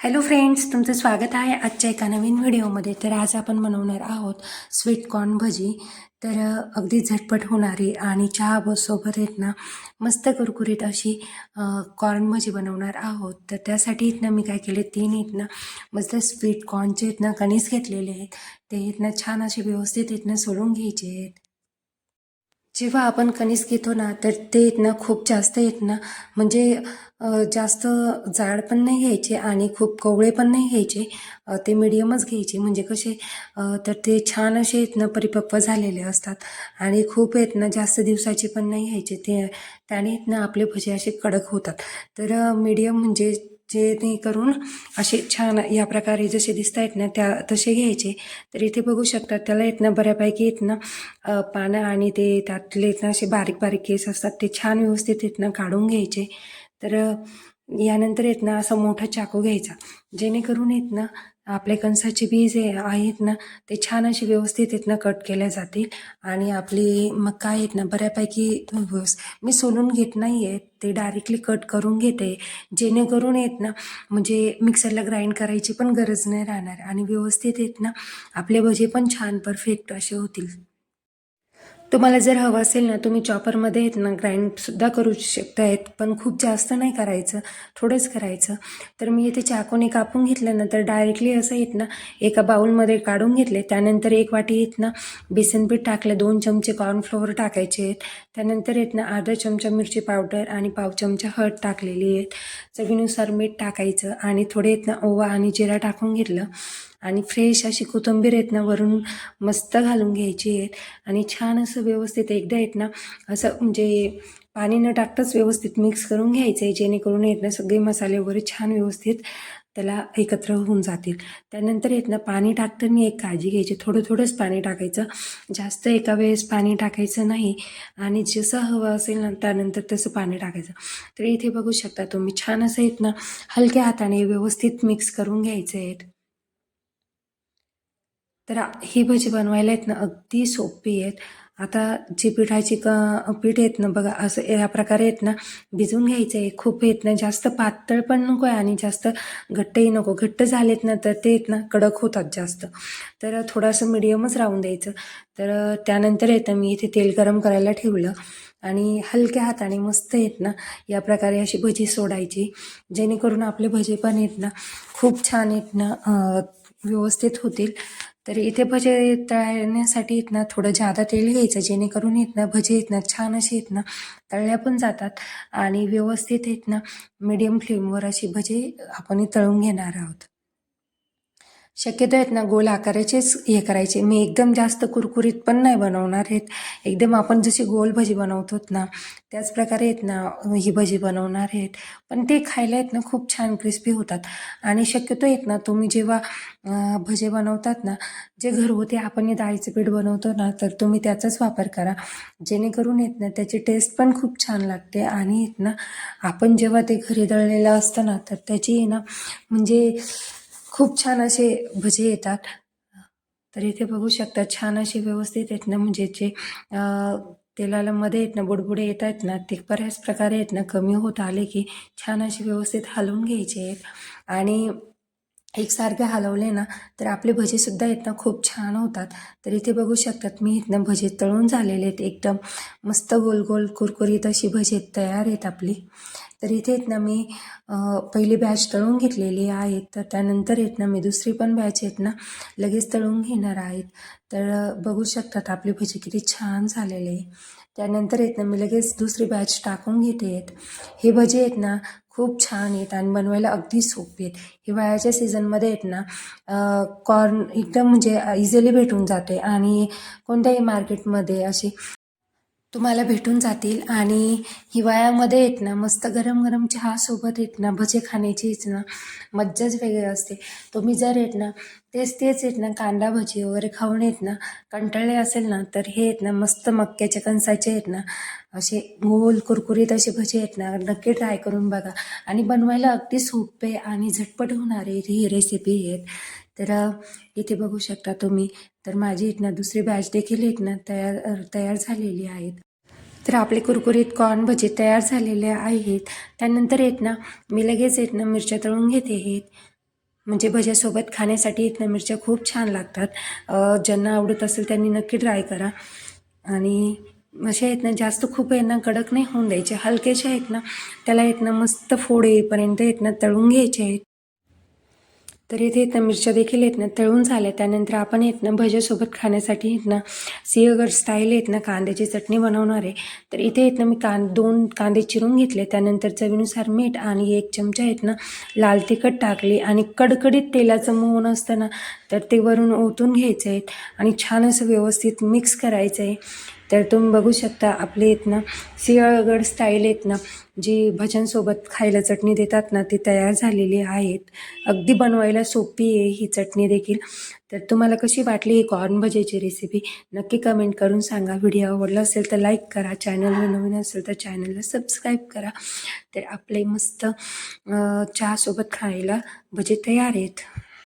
Hello friends तुमचं स्वागत आहे आजच्या एका नवीन व्हिडिओमध्ये. तर आज आपण बनवणार आहोत स्वीट कॉर्न भजी. तर अगदी झटपट होणारी आणि चहा सोबत आहेत ना मस्त कुरकुरीत अशी कॉर्न भजी बनवणार आहोत. तर त्यासाठी आहेत ना मी काय केले तीन आहेत ना मस्त स्वीट कॉर्नचे आहेत ना कणीस घेतलेले आहेत. ते आहेत ना छान असे व्यवस्थित आहेत ना सोडून घ्यायचे आहेत. जेव्हा आपण कणीस घेतो ना तर ते येत ना खूप जास्त आहेत ना. म्हणजे जास्त जाड पण नाही घ्यायचे आणि खूप कवळे पण नाही घ्यायचे. ते मिडियमच घ्यायचे. म्हणजे कसे तर ते छान असे आहेत ना परिपक्व झालेले असतात. आणि खूप आहेत ना जास्त दिवसाचे पण नाही घ्यायचे. ते त्याने आहेत ना आपले भजे असे कडक होतात. तर मीडियम म्हणजे जे ते करून असे छान या प्रकारे जसे दिसत आहेत ना त्या तसे घ्यायचे. तर इथे बघू शकतात त्याला येत ना बऱ्यापैकी येत ना पानं आणि ते त्यातले येत ना असे बारीक बारीक केस असतात ते छान व्यवस्थित येत ना काढून घ्यायचे. तर यानंतर येत ना असा मोठा चाकू घ्यायचा. जेणेकरून येत ना आपले कणसाचे बीज आहेत ना ते छान असे व्यवस्थित आहेत ना कट केले जातील. आणि आपली मग काय आहेत ना बऱ्यापैकी मी सोलून घेत नाही आहे ते डायरेक्टली कट करून घेते. जेणेकरून आहेत ना म्हणजे मिक्सरला ग्राइंड करायची पण गरज नाही राहणार. आणि व्यवस्थित आहेत ना आपले भजे पण छान परफेक्ट असे होतील. तुम्हाला जर हवं असेल ना तुम्ही चॉपरमध्ये आहेत ना ग्राइंडसुद्धा करू शकतायत पण खूप जास्त नाही करायचं थोडंच करायचं. तर मी इथे चाकूने कापून घेतल्यानंतर डायरेक्टली असं येत ना एका बाउलमध्ये काढून घेतले. त्यानंतर एक वाटी येत ना बेसनपीठ टाकलं दोन चमचे कॉर्नफ्लोअर टाकायचे आहेत. त्यानंतर येत ना अर्धा चमचा मिरची पावडर आणि पाव चमचा हळद टाकलेली आहेत. चवीनुसार मीठ टाकायचं आणि थोडे येत ना ओवा आणि जिरा टाकून घेतलं. आणि फ्रेश अशी कोथिंबीर आहेत ना वरून मस्त घालून घ्यायची आहेत. आणि छान असं व्यवस्थित एकदा आहेत ना असं म्हणजे पाणी न टाकताच व्यवस्थित मिक्स करून घ्यायचं आहे जेणेकरून आहेत ना सगळे मसाले वगैरे छान व्यवस्थित त्याला एकत्र होऊन जातील. त्यानंतर येत ना पाणी टाकताना एक काळजी घ्यायची थोडं थोडंच पाणी टाकायचं. जास्त एका वेळेस पाणी टाकायचं नाही आणि जसं हवं असेल ना त्यानंतर तसं पाणी टाकायचं. तर इथे बघू शकता तुम्ही छान असं येत ना हलक्या हाताने व्यवस्थित मिक्स करून घ्यायचं आहेत. तर ही भजी बनवायला आहेत ना अगदी सोपी आहेत. आता जी पिठाची क पीठ आहेत ना बघा असं या प्रकारे आहेत ना भिजवून घ्यायचं आहे. खूप आहेत ना जास्त पातळ पण नको आहे आणि जास्त घट्टही नको. घट्ट झालेत ना तर ते आहेत ना कडक होतात जास्त. तर थोडंसं मिडियमच राहून द्यायचं. तर त्यानंतर येतं मी इथे तेल गरम करायला ठेवलं. आणि हलक्या हाताने मस्त येत ना या प्रकारे अशी भजी सोडायची. जेणेकरून आपले भजे पण आहेत ना खूप छान आहेत ना व्यवस्थित होतील. तर इथे भजे तळण्यासाठी इथनं ना थोडं जादा तेल घ्यायचं जेणेकरून इथनं भजे इथनं छान असे इथनं तळल्या पण जातात. आणि व्यवस्थित इथनं मीडियम फ्लेमवर अशी भजे आपण तळून घेणार आहोत. शक्यतो आहेत ना गोल आकाराचेच हे करायचे. मी एकदम जास्त कुरकुरीत पण नाही बनवणार आहेत. एकदम आपण जशी गोल भजी बनवतो ना त्याच प्रकारे आहेत ना ही भजी बनवणार आहेत. पण ते खायला आहेत ना खूप छान क्रिस्पी होतात. आणि शक्यतो आहेत ना तुम्ही जेव्हा भजे बनवतात ना जे घरगुती आपण हे डाळीचं पीठ बनवतो ना तर तुम्ही त्याचाच वापर करा. जेणेकरून येत ना त्याची टेस्ट पण खूप छान लागते. आणि येत ना आपण जेव्हा ते घरी दळलेलं असतं ना तर त्याची आहे ना म्हणजे खूप छान असे भजे येतात. तर इथे बघू शकता छान असे व्यवस्थित आहेत ना म्हणजे जे तेलाला मध्ये आहेत ना बुडबुडे येत आहेत ना ते बऱ्याच प्रकारे आहेत ना कमी होत आले की छान असे व्यवस्थित हलवून घ्यायचे आहेत. आणि एकसारखे हलवले ना तर आपले भजेसुद्धा आहेत ना खूप छान होतात. तर इथे बघू शकतात मी इथनं भजे तळून झालेले आहेत. एकदम मस्त गोल गोल कुरकुरीत अशी भजे तयार आहेत आपली. तर इथे आहेत ना मी पहिली बॅच तळून घेतलेली आहे तर त्यानंतर आहेत ना मी दुसरी पण बॅच आहेत ना लगेच तळून घेणार आहेत. तर बघू शकतात आपली भजी किती छान झालेली आहे. त्यानंतर आहेत ना मी लगेच दुसरी बॅच टाकून घेते आहेत. हे भजे आहेत ना खूप छान आहेत आणि बनवायला अगदी सोपे आहेत. हिवाळ्याच्या सीझनमध्ये आहेत ना कॉर्न एकदम म्हणजे इझिली भेटून जाते. आणि कोणत्याही मार्केटमध्ये असे तुम्हाला भेटून जातील आणि हिवाळ्यामध्ये येत ना मस्त गरम गरम चहासोबत येत ना भजे खाण्याची येत ना मज्जाच वेगळी असते. तुम्ही जर येत ना तेच तेच येत ना कांदा भजी वगैरे खाऊन येत ना कंटाळले असेल ना तर हे येत ना मस्त मक्याच्या कणसाचे येत ना असे गोल कुरकुरीत असे भजे आहेत ना नक्की ट्राय करून बघा. आणि बनवायला अगदी सोपे आणि झटपट होणारे ही रेसिपी आहेत. तर इथे बघू शकता तुम्ही. तर माझी आहेत ना दुसरी बॅच देखील आहेत ना तयार तयार झालेली आहेत. तर आपले कुरकुरीत कॉर्न भजे तयार झालेले आहेत. त्यानंतर आहेत ना मी लगेच आहेत ना मिरच्या तळून घेते आहेत म्हणजे भज्यासोबत खाण्यासाठी इथनं ना मिरच्या खूप छान लागतात. ज्यांना आवडत असेल त्यांनी नक्की ट्राय करा. आणि असे आहेत ना जास्त खूप आहेत ना कडक नाही होऊन द्यायचे हलकेचे आहेत ना त्याला आहेत ना मस्त फोड येईपर्यंत आहेत ना तळून घ्यायचे आहेत तर इथे आहेत ना मिरच्या देखील आहेत ना तळून झाल्या त्यानंतर आपण आहेत ना भज्यासोबत खाण्यासाठी आहेत ना सिंहगड स्टाईल आहेत ना कांद्याची चटणी बनवणार आहे तर इथे आहेत ना मी कां दोन कांदे चिरून घेतले त्यानंतर चवीनुसार मीठ आणि एक चमचा आहेत ना लाल तिखट टाकली आणि कडकडीत तेलाचं मोहन असतं ना तर ते वरून ओतून घ्यायचं आहे आणि छान असं व्यवस्थित मिक्स करायचं आहे तर तुम्ही बघू शकता आपले आहेत ना सिंहगड स्टाईल आहेत ना जी भजनसोबत खायला चटणी देतात ना ती तयार झालेली आहेत. अगदी बनवायला सोपी आहे ही चटणी देखील. तर तुम्हाला कशी वाटली ही कॉर्न भजेची रेसिपी नक्की कमेंट करून सांगा. व्हिडिओ आवडला असेल तर लाईक करा. चॅनलवर नवीन असेल तर चॅनलला सबस्क्राईब करा. तर आपले मस्त चहासोबत खायला भजे तयार आहेत.